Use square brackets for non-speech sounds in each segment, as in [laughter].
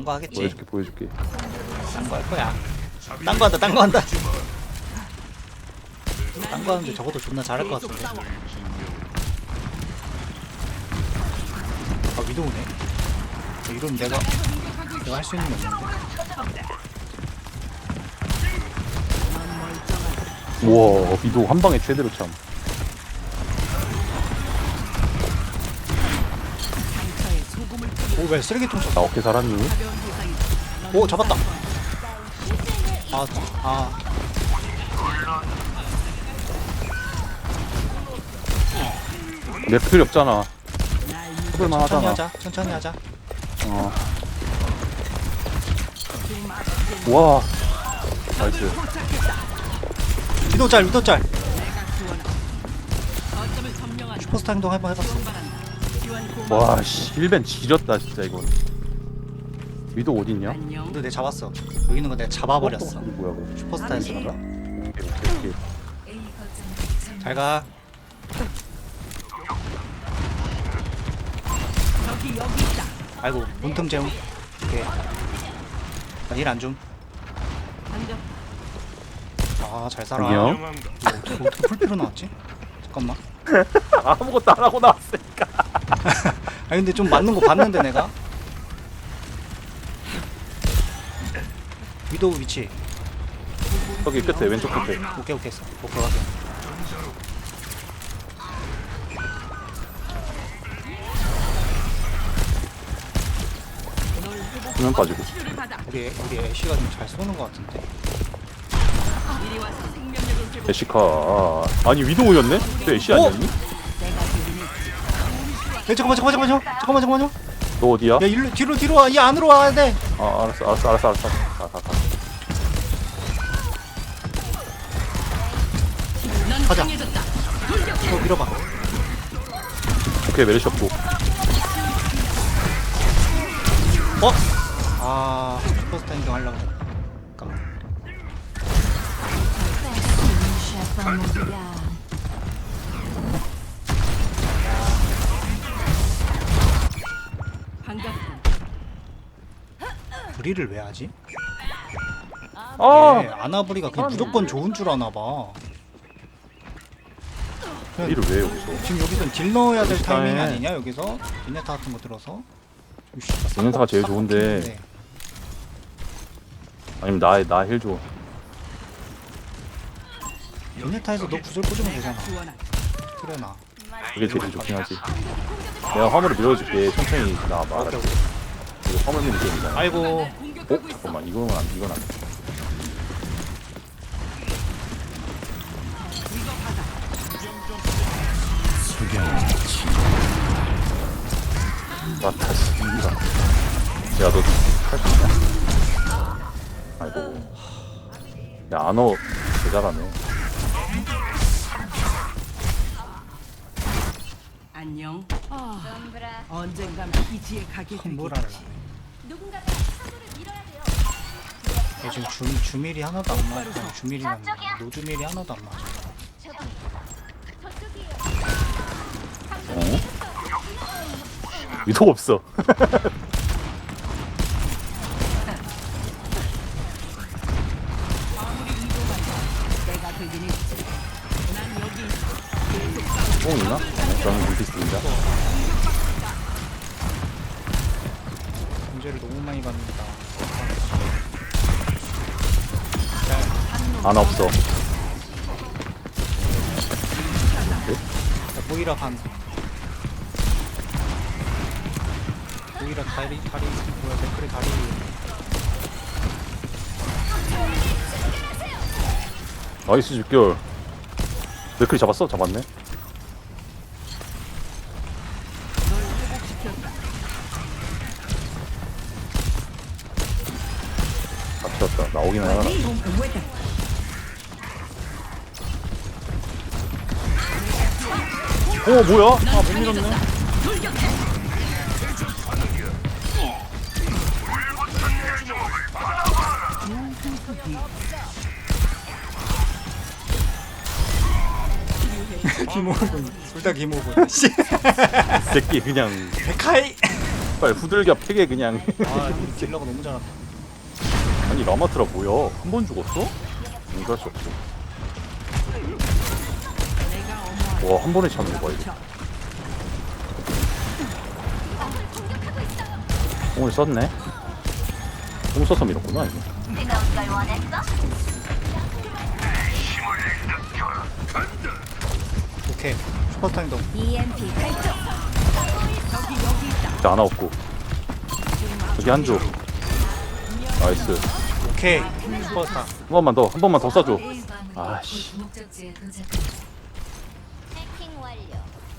딴 거 하겠지. 보여줄게 보여줄게 딴 거 할 거야. 딴 거 한다. 딴 거 한다. 딴 거 하는데 적어도 존나 잘할 것 같은데. 아 위도우네. 어, 이러면 내가 내가 할 수 있는 게 없는데. 우와 비도 한 방에 최대로 참 오왜 쓰레기통 쳤어? 나 어떻게 살았니? 오 잡았다. 아 아. 내 필요 없잖아 해볼만 천천히 하잖아 하자. 천천히 하자. 어. 와 나이스 위도 짤 위도 짤. 슈퍼스타 행동 한번 해봤어. 와 씨 1벤 지렸다 진짜 이건 위도 어딨냐? 위도 내 잡았어. 여기 있는 거 내가 잡아버렸어. 어, 뭐야 그거 슈퍼스타 행동인가? 오케이 오케이 오케이 잘 가. 아이고 문틈 재움. 오케이. 나힐안 줌. 아잘 살아. 안녕 이거 어떻게 어떻게 풀피로 나왔지? 잠깐만. [laughs] 아무것도 안 하고 나왔으니까 아 근데 좀 맞는 거 봤는데 내가. 위도우 위치. 저기 끝에 왼쪽 끝에 오케이 오케이 했어. 오케이 확인. 수면 빠지고 우리 우리 애쉬가 좀 잘 쏘는 것 같은데. 제시카 아, 아니 위도우였네? 저 애쉬 아니었니? 야, 잠깐만 잠깐만 잠깐만 잠깐만 잠깐만요. 너 어디야? 야 일로 뒤로 뒤로 와. 이 안으로 와야 돼. 아 알았어 알았어 알았어 알았어 가, 가, 가. 가자. 이거 밀어봐. 오케이 메르시 없고 어? 아 슈퍼스타 행동 하려고. 잠깐만. 브리를 왜 하지? 아! 네, 아나브리가 그냥 무조건 좋은 줄 아나 봐. 그냥 이를 왜 여기서 지금 여기선 딜 넣어야 될 타이밍 해. 아니냐 여기서 비네타 같은 거 들어서. 으쌰, 비네타가 제일 싹 좋은데. 아니면 나나힐줘 비네타에서 너 구슬 꽂으면 되잖아. 그래 나. 그게 제일 좋긴 하지 내가 화물을 밀어줄게 천천히 나와봐 알았지? 이거 화물 미는 게임이잖아 아이고. 어? 잠깐만 이건 안 이건 안나 다시 이기라 야너 있냐? 아이고. 야 안어. 대잘하네. 안녕. 언젠간 기지에 가게 뭘 되겠지. 알아. 얘 지금 주, 주밀이 하나도 안 맞아. 주밀이랑 노주밀이 하나도 안 맞아. 어? 위도 없어 내가. 난 여기 뽕 있나? 네, 저는 물티스입니다 문제를 너무 많이 받는다. 안 없어 자, 모이라 반. 모이라 다리 다리 뭐야 댓글에 다리. 나이스 집결 맥클이 잡았어? 잡았네 나오긴 해라 어 뭐야? 아못 밀었네 [laughs] 기모군 둘다 기모군. [laughs] 씨. 새끼 그냥 백하이. 씨발 후들겨 패게 그냥 아 딜러가 너무 잘한다 아니 라마트라 뭐야? 한 번 죽었어? 인지할 수 없어 내가 어머 와한 번에 차는 거봐 이거. 공을 썼네. 공 써서 밀었구나 이거. 오케이. 발동. 진짜 하나 없고. 저기 한 조. 나이스 오케이. 슈퍼스타 한 번만 더 한 번만 더 쏴줘. 아씨. 목적지에 도착. 해킹 완료.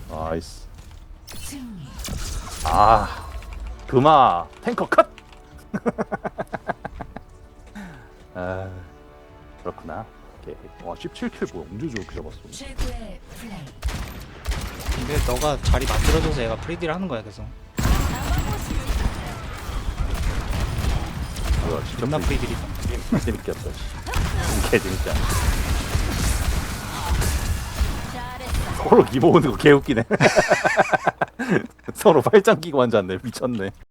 나이스. 아 금아 탱커 컷! [laughs] 아, 그렇구나. 오케이. 와 17킬 뭐야. 언제 저렇게 잡았어. 최고의 플레이. 근데 너가 자리 만들어줘서 얘가 프리딜 하는 거야 계속. 뭐야 진짜 존나 프리- 프리딜이다 재밌게 씨. 개 재밌지 서로 기모 오는 거 개웃기네. [laughs] 서로 팔짱 끼고 앉았네. 미쳤네